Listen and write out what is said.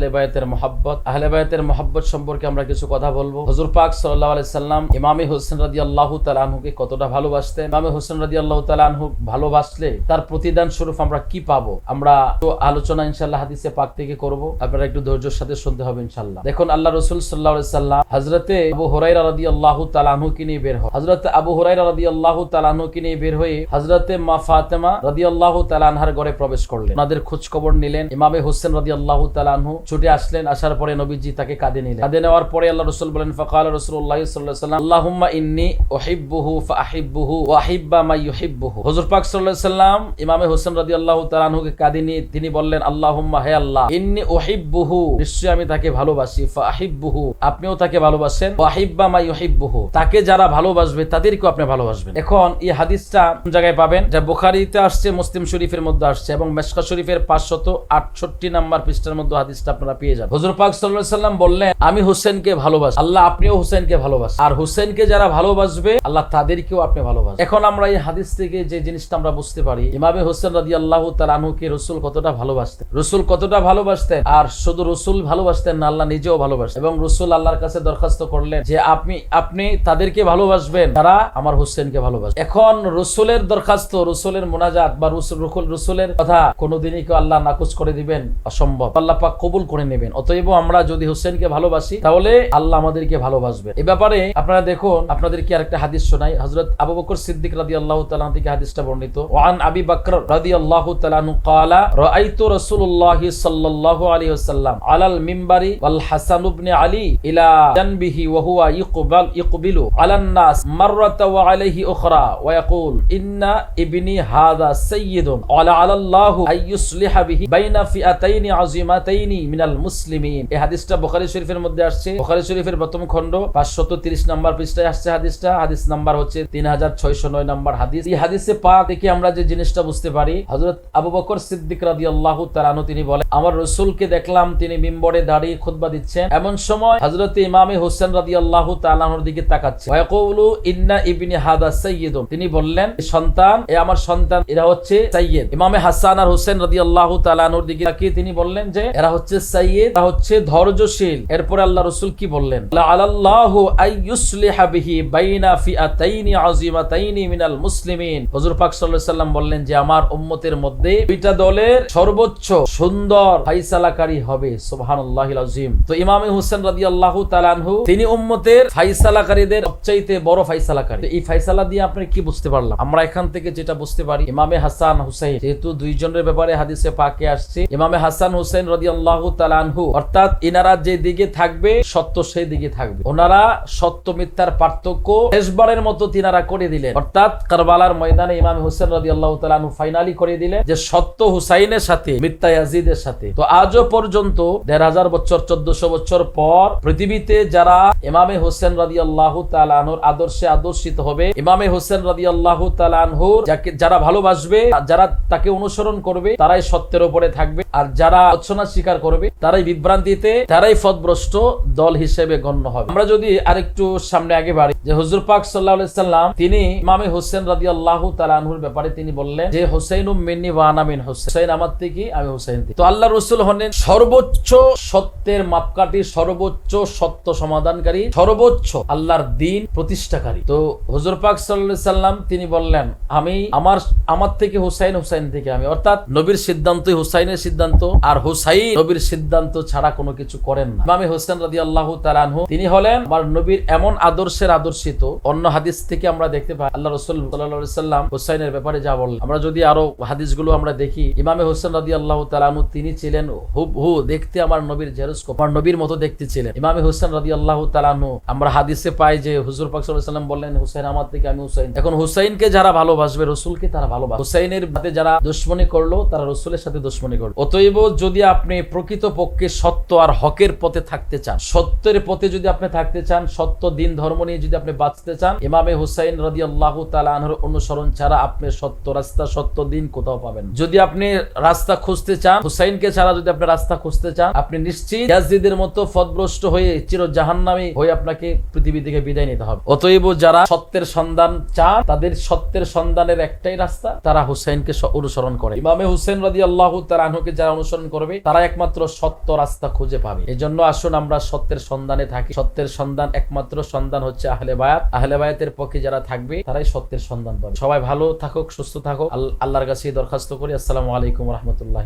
আহলে বায়াতের মহাব্বত। আহলে বায়াতের মহাব্বত সম্পর্কে আমরা কিছু কথা বলব। হজুর পাক সাল্লাহ সাল্লাম ইমামি হোসেন রাজি আল্লাহ তালাহুকে কতটা ভালোবাসতেন? ইমামি হোসেন রাজি আল্লাহ তালাহু ভালোবাসলে তার প্রতিদান স্বরূপ আমরা কি পাবো? আমরা তো আলোচনা ইনশাল্লাহ হাদিসে পাক থেকে করব। আপনারা একটু ধৈর্যের সাথে শুনতে হবে ইনশাল্লাহ দেখুন, আল্লাহ রসুল সাল্লাহ সাল্লাম হজরতে আবু হুরাইরা রাদি আল্লাহ তালাহুকে নিয়ে বের হয় হজরত আবু হুরাইরা রাদি আল্লাহ তালাহুকে নিয়ে বের হয়ে হজরতে মা ফাতেমা রাদি আল্লাহ তালানহার ঘরে প্রবেশ করলেন। ওনাদের খোঁজ খবর নিলেন। ইমামে হোসেন রাদি আল্লাহ তালানহু ছুটে আসলেন, আসার পরে নবীজি তাকে কাঁদে নিলেন। কাঁদে নেওয়ার পরে আল্লাহ রসুল বলেন, ফকাল রসুল্লাহ আল্লাহুম্মা ইন্নি ওহিব্বুহু ফাহিব্বুহু ওয়া আহিব্বা মা ইউহিব্বুহু। পাক ইমামে হোসেন কাঁদে নিয়ে তিনি বললেন, আল্লাহুম্মা, হে আল্লাহ, ইন্নি ওহিব্বুহু নিশ্চয়ই আমি তাকে ভালোবাসি, ফাহিব্বুহু, আপনিও তাকে ভালোবাসেন, ওয়া আহিব্বা মা ইউহিব্বুহু। তাকে যারা ভালোবাসবে, তাদেরকেও আপনি ভালোবাসবেন। এখন এই হাদিসটা কোন জায়গায় পাবেন? যা বুখারীতে আসছে, মুসলিম শরীফের মধ্যে আসছে এবং মেশকা শরীফের 568 নাম্বার পৃষ্ঠার মধ্যে হাদিসটা আপনারা পেয়ে যাবেন। হুজুর পাক সাল্লাম বললেন, আমি হোসেনকে ভালোবাসি। আল্লাহ আপনিও হোসেনকে ভালোবাসেন। আর হোসেনকে যারা ভালোবাসবে, আল্লাহ তাদেরকেও আপনি ভালোবাসেন। এখন আমরা এই হাদিস থেকে যে জিনিসটা আমরা বুঝতে পারি, ইমামে হোসেন রাজি আল্লাহ তালানুকে রসুল কতটা ভালোবাসতেন? রসুল কতটা ভালোবাসতেন? আর শুধু রসুল ভালোবাসতেন না, আল্লাহ নিজেও ভালোবাসতেন। এবং রসুল আল্লাহর কাছে দরখাস্ত করলেন যে, আপনি আপনি তাদেরকে ভালোবাসবেন। তারা আমার হোসেনকে ভালোবাসবেন এখন রসুলের দরখাস্ত, রসুলের মোনাজাত বা রসুল, রসুলের কথা কোনোদিনই কেউ আল্লাহ নাকুচ করে দিবেন অসম্ভব। আল্লাহ পাক কবুল কবুল করে নেবেন। অতএব আমরা যদি হোসেনকে ভালোবাসি, তাহলে আল্লাহ আমাদেরকে ভালোবাসবে এ ব্যাপারে আপনারা দেখুন, আপনাদের কি আরেকটা হাদিস শোনাই? হজরত আবু বকর সিদ্দিক রাদিয়াল্লাহু আল্লাহ থেকে হাদিসটা বর্ণিত। ওয়ান আবি বকর রাদিয়াল্লাহু আল্লাহ আনহু ক্বালা, রাআইতু রাসূলুল্লাহি সাল্লাল্লাহু আলাইহি আলাল মিম্বারি ওয়াল হাসান ইবনে আলী ইলা জানবিহি ওয়া হুয়া ইকবাল আলান নাস মাররাতা ওয়া আলাইহি উখরা ওয়া ইয়াকুল, ইন্না ইবনি হাযা সাইয়্যিদুন ওয়া আলাল্লাহু আইয়ুসলিহা বিহি বাইনা ফিআতাইনি আযীমাতাইনি মিনাল মুসলিমিন। এই হাদিসটা বুখারী শরীফের মধ্যে আসছে। বুখারী শরীফের প্রথম খণ্ড 530 নাম্বার পৃষ্ঠায় আসছে হাদিসটা। হাদিস নাম্বার হচ্ছে 3609 নাম্বার হাদিস। এই হাদিসে পাক থেকে আমরা যে জিনিসটা বুঝতে পারি, হযরত আবু বকর সিদ্দিক রাদিয়াল্লাহু তাআলা আনহু তিনি বলেন, আমার রাসূলকে দেখলাম, তিনি মিম্বরে দাঁড়িয়ে খুতবা দিচ্ছেন। এমন সময় হযরত ইমামে হোসেন রাদিয়াল্লাহু তাআলা আনহুর দিকে তাকাচ্ছে। ইন্না ইবনি হাদা সাইয়্যিদুন। তিনি বললেন সন্তান, এ আমার সন্তান, এরা হচ্ছে সাইয়্যিদ। ইমামে হাসান আর হোসেন রাদিয়াল্লাহু তাআলা আনহুর দিকে তাকিয়ে তিনি বললেন যে, এরা হচ্ছে সাইয়্যিদ এরা হচ্ছে ধৈর্যশীল। এরপরে আল্লাহ রাসূল কি বললেন? লা আলাল্লাহু আইয়ুসলিহা বিহি বাইনা মিনাল মুসলিমিন। হুজুর পাক সাল্লাল্লাহু আলাইহি বললেন যে, আমার উম্মতের মধ্যে দুইটা দলের সর্বোচ্চ সুন্দর হবে, সুবহানাল্লাহিল তো হোসেন রাদিয়াল্লাহু তাআলা আনহু, তিনি উম্মতের সবচাইতে বড় এই দিয়ে আপনি কি বুঝতে পারলাম? আমরা এখান থেকে যেটা বুঝতে পারি, ইমামে হাসান হুসাইন, যেহেতু দুইজনের ব্যাপারে হাদিসে পাকে আসছে, ইমামে হাসান হুসাইন রাদিয়াল্লাহু তাআলা আনহু। অর্থাৎ ইনারা যে দিকে থাকবে, সত্য সেই দিকে থাকবে। ওনারা সত্য মিথ্যার পার্থক্য শেষবারের মতো তিনারা করে দিলেন। অর্থাৎ কারবালার ময়দানে ইমাম রাজি আল্লাহ ফাইনালি করে দিলেন যে সত্য হুসাইনের সাথে, মিথ্যা ইয়াজিদের সাথে। তো আজও পর্যন্ত দেড় হাজার বছর, চোদ্দশো বছর পর পৃথিবীতে যারা ইমামে হোসেন রাজি আল্লাহ আদর্শে আদর্শিত হবে, ইমামে হোসেন রাজি আল্লাহ তালাহুর যাকে, যারা ভালোবাসবে, যারা তাকে অনুসরণ করবে, তারাই সত্যের উপরে থাকবে। আর যারা অচ্ছনা স্বীকার করবে তারাই বিভ্রান্তিতে, তারাই ফদভ্রষ্ট দল হিসেবে গণ্য হবে। আমরা যদি আরেকটু সামনে আগে বাড়ি, যে হুজুর পাক সাল্লাহ সাল্লাম, তিনি ইমামে হোসেন রাজি আল্লাহ তালানহুর ব্যাপারে তিনি বললেন যে হোসেন মিন্নি ওয়ানামিন হোসেন আমার থেকে, আমি হোসেন তো। আল্লাহ রসুল হলেন সর্বোচ্চ সত্যের মাপকাঠি, সর্বোচ্চ সত্য সমাধানকারী, সর্বোচ্চ আল্লাহর দিন প্রতিষ্ঠাকারী। তো হুজুর পাক সাল্লাহ সাল্লাম, তিনি বললেন, আমি আমার আমার থেকে হুসাইন হুসাইন থেকে আমি। অর্থাৎ নবীর সিদ্ধান্তই হুসাইনের সিদ্ধান্ত, আর হুসাইন নবীর সিদ্ধান্ত ছাড়া কোনো কিছু করেন না। ইমামে হোসেন রাজি আল্লাহ তালানহু তিনি হলেন আমার নবীর এমন আদর্শের আদর্শিত। অন্য হাদিস থেকে আমরা দেখতে পাই আল্লাহ রসুল সাল্লাম হুসাইনের ব্যাপারে যা বললেন। আমরা যদি আরও হাদিসগুলো আমরা দেখি, ইমামে হোসেন রাজি আল্লাহ তালানহু তিনি ছিলেন হুব হু দেখতে আমার নবীর জেরস্কোপ, আমার নবীর মতো দেখতে ছিলেন। ইমামে হোসেন রাজি আল্লাহ তালানহু আমরা হাদিসে পাই যে হুজুর পাক সাল্লাম বললেন, হুসাইন আমার থেকে আমি হুসাইন। এখন হুসাইনকে যারা ভালোবাসবে, রসুলকে তারা ভালোবাসবে। হুসাইনের সাথে যারা দুশ্মনী করল, তারা রসুলের সাথে দুশ্মনী করল। অতএব যদি আপনি প্রকৃত পক্ষে সত্য আর হকের পথে থাকতে চান। সত্যের পথে যদি আপনি থাকতে চান, সত্য, দিন, ধর্ম নিয়ে যদি আপনি বাঁচতে চান, ইমামে হুসাইন রাজি আল্লাহ তালাহর অনুসরণ ছাড়া আপনি সত্য রাস্তা, সত্য দিন কোথাও পাবেন যদি আপনি রাস্তা খুঁজতে চান, হুসাইনকে ছাড়া যদি আপনি রাস্তা খুঁজতে চান, আপনি নিশ্চিত ইয়াজিদের মতো ফদভ্রষ্ট হয়ে চির জাহান্নামী হয়ে আপনাকে পৃথিবী থেকে বিদায় নিতে হবে। অতএব যারা সত্যের সন্ধান চান, তাদের সত্যের সন্ধানের একটাই রাস্তা, তারা হুসাইনকে অনুসরণ করে। ইমামে হুসেন রাজি আল্লাহ তালাহকে যারা অনুসরণ করবে, তারা একমাত্র সত্য রাস্তা খুঁজে পাবে। এজন্য আসুন আমরা সত্যের সন্ধানে থাকি। সত্যের সন্ধান একমাত্র সন্ধান হচ্ছে আহলে বায়াত। আহলে বায়াতের পক্ষে যারা থাকবে, তারাই সত্যের সন্ধান পাবে। সবাই ভালো থাকুক, সুস্থ থাকুক। আল- আল্লাহর কাছে দরখাস্ত করি। আসসালামু আলাইকুম রহমতুল্লাহ